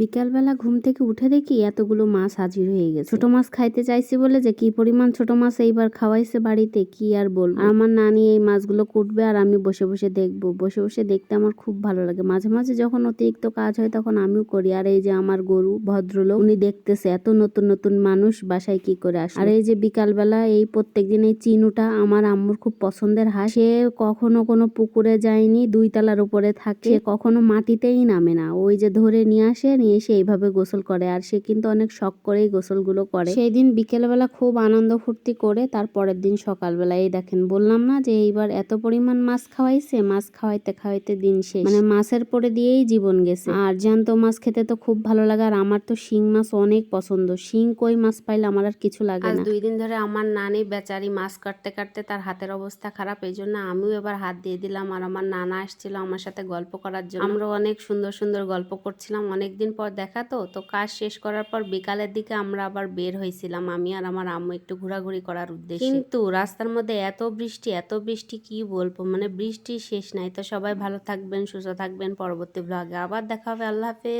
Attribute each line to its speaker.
Speaker 1: বিকালবেলা ঘুম থেকে উঠে দেখি এতগুলো মাছ হাজির হয়ে গেছে। ছোট মাছ খাইতে চাইছি বলে যে, কি পরিমাণ ছোট মাছ এইবার খাওয়াইছে বাড়িতে? কি আর বল আমার নানি এই মাছগুলো কুটবে আর আমি বসে বসে দেখব। বসে বসে দেখতে আমার খুব ভালো লাগে। মাঝে মাঝে যখন অতিরিক্ত কাজ হয় তখন আমিও করি। আর এই যে আমার গরু ভদ্রলোক, উনি দেখতেছে এত নতুন নতুন মানুষ, বাসায় কি করে আসে আর এই যে বিকালবেলা এই প্রত্যেকদিন এই চিনুটা আমার আম্মুর খুব পছন্দের হাঁস। সে কখনো কোনো পুকুরে যায়নি দুই তলার উপরে থাকে। কখনো মাটিতেই নামে না। ওই যে ধরে নিয়ে আসে নিয়ে এসে এইভাবে গোসল করে আর সে কিন্তু অনেক শখ করেই গোসলগুলো করে। সেই দিন বিকেলবেলা খুব আনন্দ ফুর্তি করে তার পরের দিন সকালবেলা এই দেখেন বললাম না যে এইবার এত পরিমাণ মাছ খাওয়াইছে? মাছ খাওয়াইতে খাওয়াইতে দিন শেষ। মানে মাছের পরে দিয়েই জীবন গেছে। আর জ্যান্ত মাছ খেতে তো খুব ভালো লাগে আর আমার তো শিং মাছ অনেক পছন্দ। শিং কই মাছ পাইলে আমার আর কিছু লাগে না। দুই দিন ধরে আমার নানি বেচারি মাছ কাটতে কাটতে তার হাতের অবস্থা খারাপ এই জন্য আমিও এবার হাত দিয়ে দিলাম আর আমার নানা আসছিল আমার সাথে গল্প করার জন্য। আমরা অনেক সুন্দর সুন্দর গল্প করছিলাম অনেকদিন পর দেখা তো তো কাজ শেষ করার পর বিকালের দিকে আমরা আবার বের হয়েছিলাম আমি আর আমার আম্মু একটু ঘোরাঘুরি করার উদ্দেশ্যে। কিন্তু রাস্তার মধ্যে এত বৃষ্টি এত বৃষ্টি কি বলব? মানে বৃষ্টি শেষ নাই। তো সবাই ভালো থাকবেন সুস্থ থাকবেন। পরবর্তী ব্লগে আবার দেখা হবে। আল্লাহ হাফেজ।